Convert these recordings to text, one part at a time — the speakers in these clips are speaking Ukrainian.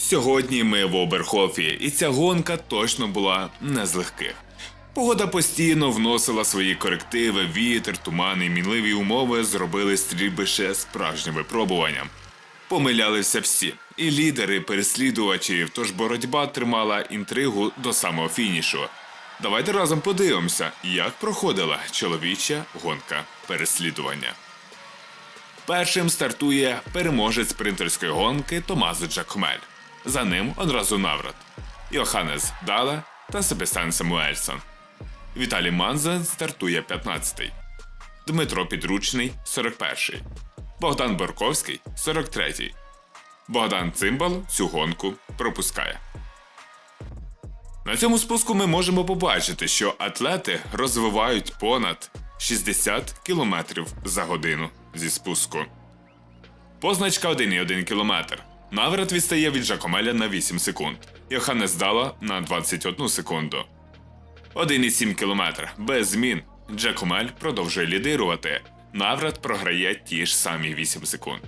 Сьогодні ми в Оберхофі, і ця гонка точно була не з легких. Погода постійно вносила свої корективи, вітер, туман і мінливі умови зробили стрільбище справжнім випробуванням. Помилялися всі, і лідери, і переслідувачі, тож боротьба тримала інтригу до самого фінішу. Давайте разом подивимося, як проходила чоловіча гонка переслідування. Першим стартує переможець спринтерської гонки Томазо Джакомель. За ним одразу Наврат, Йоханнес Дала та Себестан Самуельсон. Віталій Манзен стартує 15-й. Дмитро Підручний 41-й. Богдан Борковський 43-й. Богдан Цимбал цю гонку пропускає. На цьому спуску ми можемо побачити, що атлети розвивають понад 60 км за годину зі спуску. Позначка 1,1 км. Наврат відстає від Жакомеля на 8 секунд. Йоханнес Дала на 21 секунду. 1,7 км без змін. Джакомель продовжує лідирувати. Наврат програє ті ж самі 8 секунд.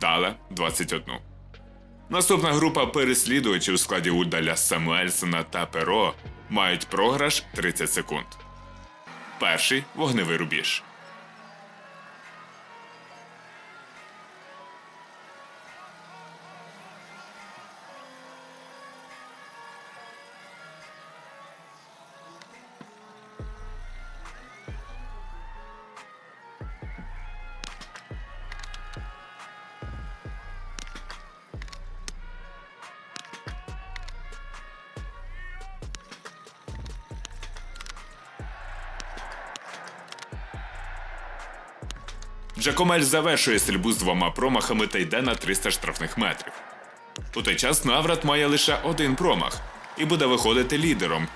Дала 21. Наступна група переслідувачів у складі Ульдаля Самуельсона та Перо мають програш 30 секунд. Перший вогневий рубіж. Джакомель завершує стрільбу з двома промахами та йде на 300 штрафних метрів. У той час Наврат має лише один промах і буде виходити лідером,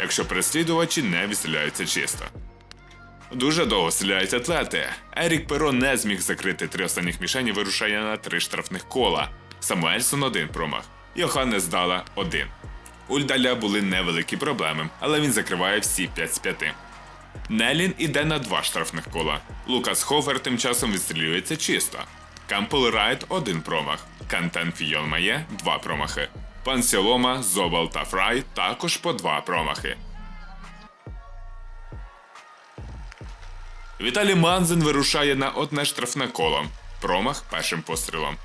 якщо переслідувачі не відстріляються чисто. Дуже довго стріляють атлети. Ерік Перо не зміг закрити три останніх мішені, вирушає на три штрафних кола. Самуельсон один промах. Йоханнес Дала один. У Льдаля були невеликі проблеми, але він закриває всі 5 з 5. Нелін іде на два штрафних кола. Лукас Хофер тим часом відстрілюється чисто. Кампел Райт один промах. Кантен Фійон має два промахи. Пан Сілома, Зобал та Фрай також по два промахи. Віталій Манзен вирушає на одне штрафне коло. Промах першим пострілом.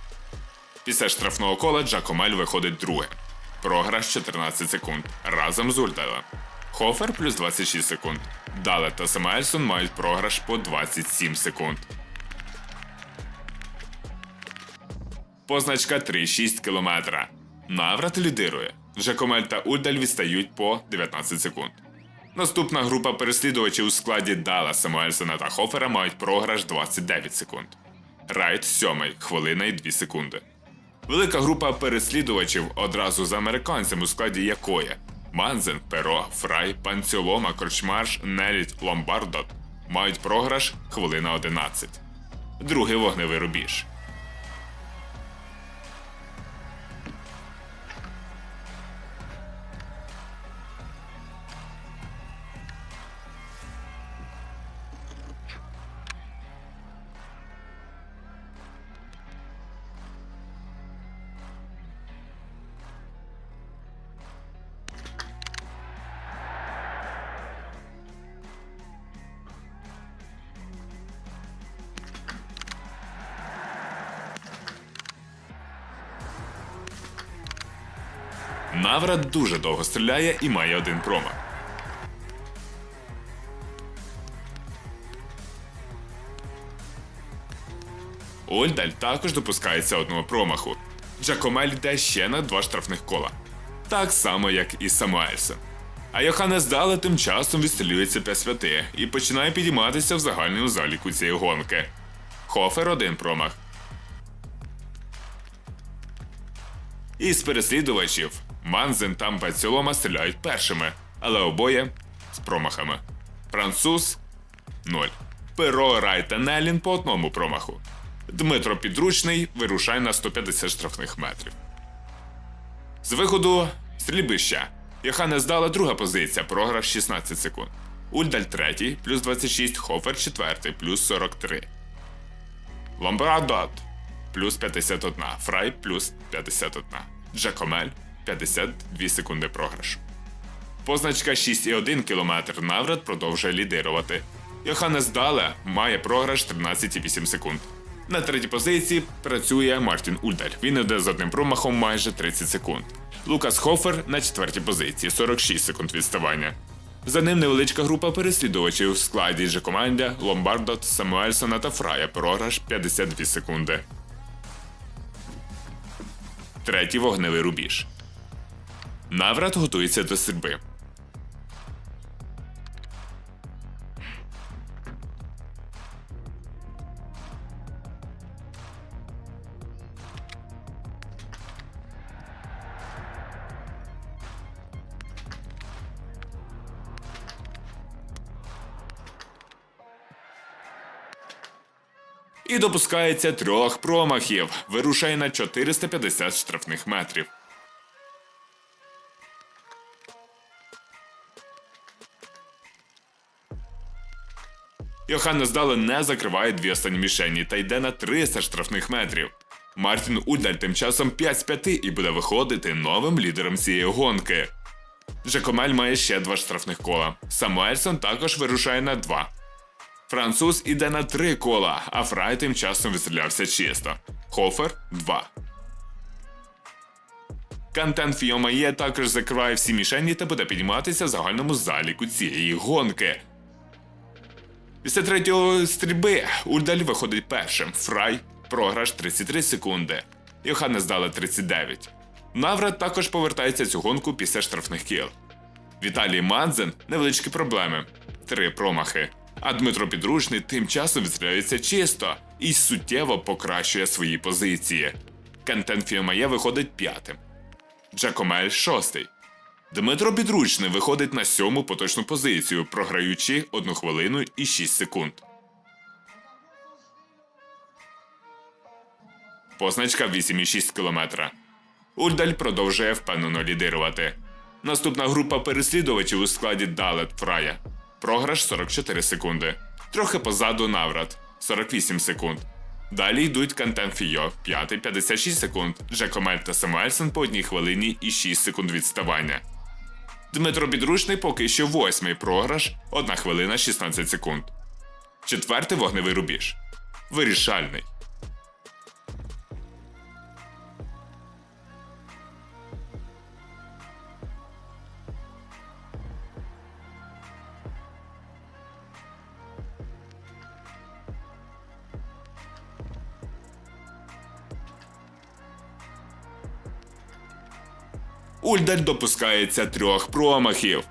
Після штрафного кола Джакомель виходить друге. Програш 14 секунд. Разом з Ультелем. Хофер плюс 26 секунд. Дале та Самаельсон мають програш по 27 секунд. Позначка 3,6 км. Наврат лідирує. Жакомель та Ульдаль відстають по 19 секунд. Наступна група переслідувачів у складі Дала, Самуельсона та Хофера мають програш 29 секунд. Райт сьомий, хвилина і 2 секунди. Велика група переслідувачів одразу з американцем, у складі якої Манзен, Перо, Фрай, Панцюлома, Корчмарш, Неліт, Ломбардот мають програш хвилина 11. Другий вогневий рубіж. Наврат дуже довго стріляє і має один промах. Ольдаль також допускається одного промаху. Джакомель йде ще на два штрафних кола. Так само, як і Самуельсон. А Йоханнес Дала тим часом відстрілюється 5 святи і починає підійматися в загальному заліку цієї гонки. Хофер один промах. Із переслідувачів Манзен та Мпецьолома стріляють першими, але обоє з промахами. Француз 0. Перо Рай та Нелін по одному промаху. Дмитро Підручний вирушає на 150 штрафних метрів. З виходу стрільбища. Йоханнес Дала друга позиція, програш 16 секунд. Ульдаль третій, плюс 26, Хофер четвертий, плюс 43. Ломбардот плюс 51, Фрай плюс 51. Джакомель 52 секунди програшу. Позначка 6,1 км Наврат продовжує лідирувати. Йоханнес Дале має програш 13,8 секунд. На третій позиції працює Мартін Ульдаль. Він іде з одним промахом майже 30 секунд. Лукас Хофер на четвертій позиції 46 секунд відставання. За ним невеличка група переслідувачів в складі Джекомандя, Ломбардо, Самуельсона та Фрая. Програш 52 секунди. Третій вогневий рубіж. Наврат готується до стрільби. І допускається трьох промахів. Вирушає на 450 штрафних метрів. Йоханнес Дале не закриває дві останні мішені та йде на 300 штрафних метрів. Мартін Ульдаль тим часом 5 з 5 і буде виходити новим лідером цієї гонки. Жакомель має ще два штрафних кола. Самуельсон також вирушає на 2. Француз іде на 3 кола, а Фрай тим часом відстрілявся чисто. Хофер 2. Кантен Фіомає також закриває всі мішені та буде підніматися в загальному заліку цієї гонки. Після третього стрільби Ульдаль виходить першим. Фрай програш 33 секунди. Йоханнес Дале 39. Наврат також повертається цю гонку після штрафних кіл. Віталій Мадзен невеличкі проблеми. Три промахи. А Дмитро Підручний тим часом відстріляється чисто і суттєво покращує свої позиції. Кантен Фіомає виходить п'ятим. Джакомель шостий. Дмитро Підручний виходить на сьому поточну позицію, програючи 1 хвилину і 6 секунд. Позначка 8,6 км. Ульдаль продовжує впевнено лідирувати. Наступна група переслідувачів у складі Далет Фрая. Програш 44 секунди. Трохи позаду Наврат 48 секунд. Далі йдуть Кантен Фійо, 5 56 секунд, Джекомель та Самуельсон по одній хвилині і 6 секунд відставання. Дмитро Підручний поки що восьмий програш 1 хвилина 16 секунд. Четвертий вогневий рубіж. Вирішальний. Ульдаль допускається трьох промахів.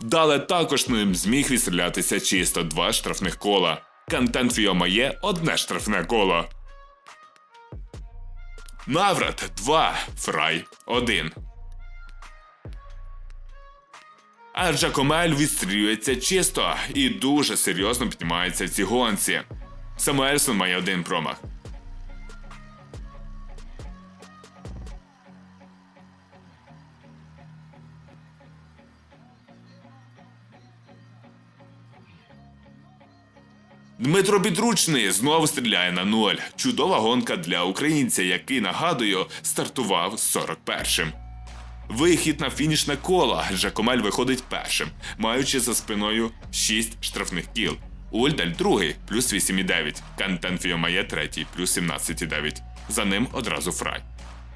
Дале також ним зміг відстрілятися чисто два штрафних кола. Кантен Фіомає одне штрафне коло. Наврат 2, Фрай 1. А Джакомель відстрілюється чисто і дуже серйозно піднімається в цій гонці. Самуельсон має один промах. Дмитро Підручний знову стріляє на ноль. Чудова гонка для українця, який нагадую, стартував 41-м. Вихід на фінішне коло. Жакомель виходить першим, маючи за спиною 6 штрафних кіл. Ульдаль другий, плюс 8,9. Кантен Фіомає третій, плюс 17,9. За ним одразу фрай.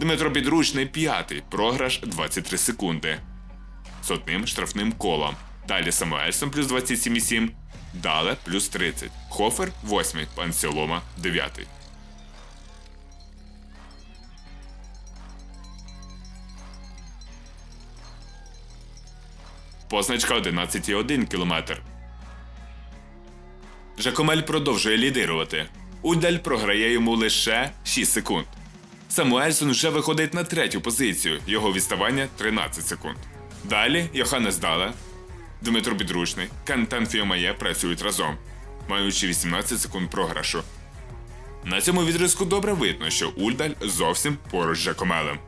Дмитро Підручний п'ятий, програш 23 секунди. З одним штрафним колом. Далі Самуельсон плюс 27,7. Дале плюс 30. Хофер 8. Пансіолома 9. Позначка 11,1 км. Жакомель продовжує лідирувати. Удаль програє йому лише 6 секунд. Самуельсон вже виходить на третю позицію, його відставання 13 секунд. Далі Йоханнес Дале, Дмитро Підручний, Кантан Фіомає працюють разом, маючи 18 секунд програшу. На цьому відрізку добре видно, що Ульдаль зовсім поруч з Жакомелем.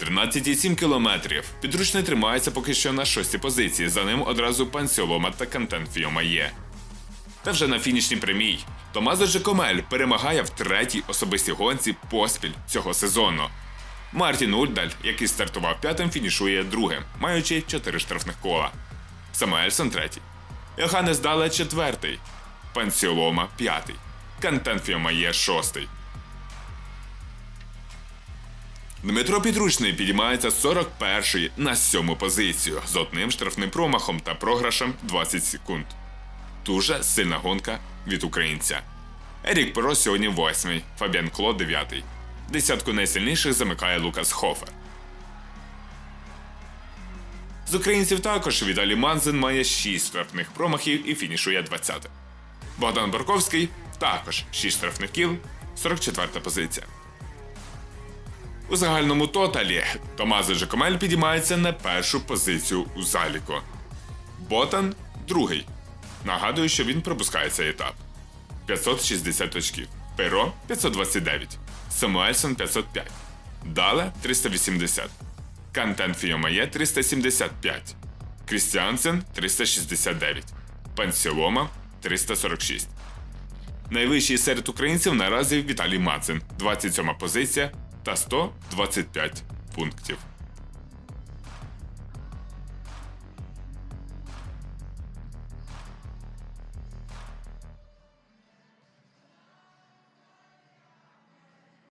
13,7 кілометрів. Підручний тримається поки що на шостій позиції. За ним одразу Пансіолома та Кантен Фіомає. Та вже на фінішній прямій Томазо Джекомель перемагає в третій особистій гонці поспіль цього сезону. Мартін Ульдаль, який стартував п'ятим, фінішує другим, маючи чотири штрафних кола. Самуельсон третій. Йоханнес Дале четвертий. Пансіолома п'ятий. Кантен Фіомає шостий. Дмитро Підручний підіймається з 41-ї на 7 позицію з одним штрафним промахом та програшем 20 секунд. Дуже сильна гонка від українця. Ерік Перо сьогодні восьмий, Фабіан Кло дев'ятий. Десятку найсильніших замикає Лукас Хофер. З українців також Віталій Манзен має 6 штрафних промахів і фінішує 20. Богдан Барковський також 6 штрафних кіл, 44 позиція. У загальному тоталі Томазо Джекомель підіймається на першу позицію у заліку. Ботан другий. Нагадую, що він пропускає цей етап. 560 очків. Перо 529. Самуельсон 505. Дале 380. Кантен Фіомає 375. Крістіансен 369. Пансілома 346. Найвищий серед українців наразі Віталій Мацин, 27 позиція та 125 пунктів.